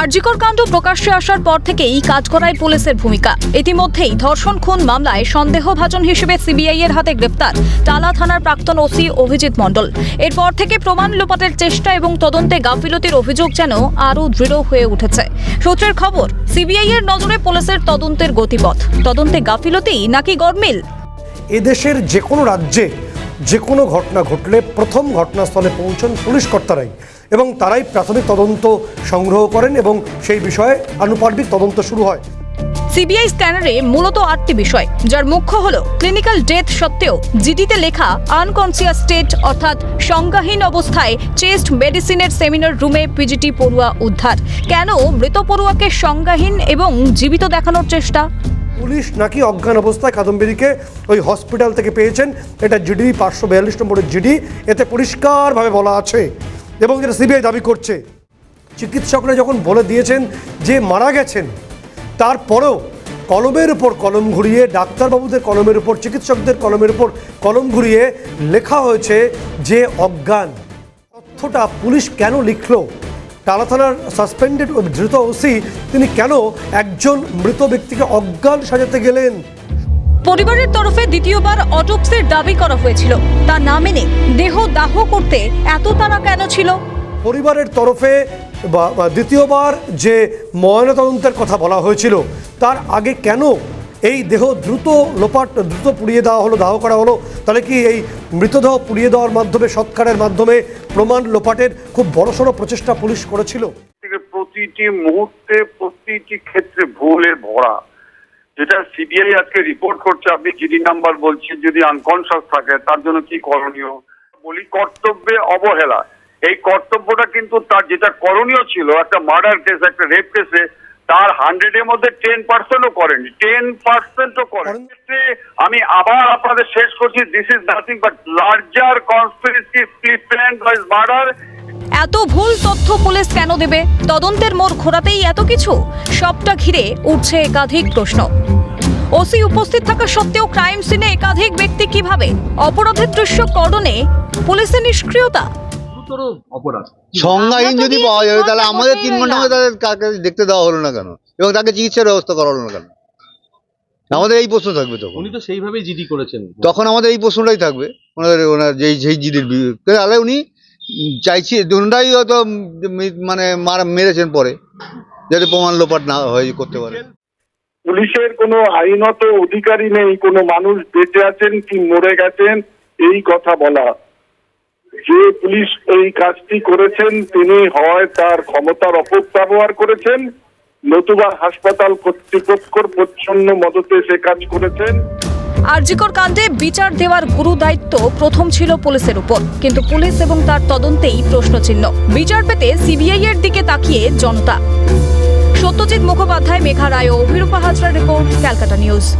আরজিকর কাণ্ড প্রকাশ্যে আসার পর থেকেই কাজ করায় পুলিশের ভূমিকা। ইতিমধ্যেই ধর্ষণ, খুন মামলায় সন্দেহভাজন হিসেবে সিবিআই এর হাতে গ্রেফতার টালা থানার প্রাক্তন ওসি অভিজিৎ মণ্ডল। এরপর থেকে প্রমাণ লোপাটের চেষ্টা এবং তদন্তে গাফিলতির অভিযোগ যেন আরও দৃঢ় হয়ে উঠেছে। সূত্রের খবর, সিবিআই এর নজরে পুলিশের তদন্তের গতিপথ। তদন্তে গাফিলতি নাকি গরমিল এদেশের যে কোনো রাজ্যে যে কোনো ঘটনা ঘটলে প্রথম ঘটনাস্থলে পৌঁছন পুলিশ কর্তারাই। এবং তারাই প্রাথমিক তদন্ত সংগ্রহ করেন এবং সেই বিষয়ে আনুপার্বিক তদন্ত শুরু হয়। সিবিআই স্ক্যানারে মূলত আটটি বিষয় যার মুখ্য হল ক্লিনিক্যাল ডেথ সত্ত্বেও জিডিতে লেখা আনকনসিয়াস স্টেট অর্থাৎ সংজ্ঞাহীন অবস্থায় চেস্ট মেডিসিনের সেমিনার রুমে পিজিটি পড়ুয়া উদ্ধার। কেন মৃত পড়ুয়াকে সংজ্ঞাহীন এবং জীবিত দেখানোর চেষ্টা? পুলিশ নাকি অজ্ঞান অবস্থায় কাদম্বিরিকে ওই হসপিটাল থেকে পেয়েছেন এটা জিডি পাঁচশো বিয়াল্লিশ নম্বরের জিডি এতে পরিষ্কারভাবে বলা আছে। এবং যেটা সিবিআই দাবি করছে, চিকিৎসকরা যখন বলে দিয়েছেন যে মারা গেছেন, তারপরেও কলমের উপর কলম ঘুরিয়ে, ডাক্তারবাবুদের কলমের উপর, চিকিৎসকদের কলমের উপর কলম ঘুরিয়ে লেখা হয়েছে যে অজ্ঞান। তথ্যটা পুলিশ কেন লিখল? টালা থানার সাসপেন্ডেড ধৃত ওসি, তিনি কেন একজন মৃত ব্যক্তিকে অজ্ঞান সাজাতে গেলেন? পরিবারের তরফে দ্বিতীয়বার অটোপসির দাবি করা হয়েছিল। তা না মেনে দেহ দাহ করতে এত তারা কেন ছিল? পরিবারের তরফে দ্বিতীয়বার যে ময়নাতদন্তের কথা বলা হয়েছিল তার আগে কেন এই দেহ দ্রুত লোপাট দ্রুত পুড়িয়ে দেওয়া হলো দাহ করা হলো? তাহলে কি এই মৃতদেহ পুড়িয়ে দেওয়ার মাধ্যমে সৎকারের মাধ্যমে প্রমাণ লোপাটের খুব বড়সড় প্রচেষ্টা পুলিশ করেছিল? প্রতিটি মুহূর্তে প্রতিটি ক্ষেত্রে ভুলে ভরা। যেটা সিবিআই আজকে রিপোর্ট করছে আপনি জিডি নাম্বার বলছেন যদি আনকনসাস থাকে তার জন্য কি করণীয়? বলি কর্তব্যে অবহেলা। এই কর্তব্যটা কিন্তু তার যেটা করণীয় ছিল একটা মার্ডার কেস একটা রেপ কেসে তার হান্ড্রেডের মধ্যে টেন পার্সেন্টও করেনি। টেন পার্সেন্টও করেন। আমি আবার আপনাদের শেষ করছি this is nothing but larger conspiracy plan murder এত ভুল তথ্য পুলিশ কেন দেবে? তদন্তের মোড় ঘোরাতেই এত কিছু? সবটা ঘিরে উঠছে একাধিক প্রশ্ন। ওসি উপস্থিত থাকা সত্ত্বেও ক্রাইম সিনে একাধিক ব্যক্তি কীভাবে? অপরাধের দৃশ্য করণে পুলিশের নিষ্ক্রিয়তা? গুরুতর সংজ্ঞাহীন যদি পাওয়া যাবে তাহলে আমাদের তিন ঘণ্টা মধ্যে তাদের কাকে দেখতে দেওয়া হলো না কেন? এবং তাকে চিকিৎসার ব্যবস্থা করা হলো না কেন? আমাদের এই প্রশ্ন থাকবে তখন। উনি তো সেইভাবেই জিডি করেছেন। তখন আমাদের এই প্রশ্নটাই থাকবে। ওনাদের ওনার যেই যেই জিডির তাহলে উনি চাইছি দুটাই হয়তো মানে মারা, মেরেছেন পরে। যাতে প্রমাণ লোপাট না হয়, করতে পারে। পুলিশের কোনো আইনত অধিকারী নেই, কোনো মানুষ বেঁচে আছেন কি মরে গেছেন, এই কথা বলা। যে পুলিশ এই কাজটি করেছেন, তিনি হয় তার ক্ষমতার অপব্যবহার করেছেন, নতুবা হাসপাতাল কর্তৃপক্ষর প্রচ্ছন্ন মদতে সে কাজ করেছেন। আরজিকর কাণ্ডে বিচার দেওয়ার গুরু দায়িত্ব প্রথম ছিল পুলিশের উপর। কিন্তু পুলিশ এবং তার তদন্তেই প্রশ্নচিহ্ন। বিচার পেতে সিবিআই এর দিকে তাকিয়ে জনতা। সত্যজিৎ মুখোপাধ্যায়, মেঘা রায় ও অভিরূপা হাজরা রিপোর্ট, ক্যালকাটা নিউজ।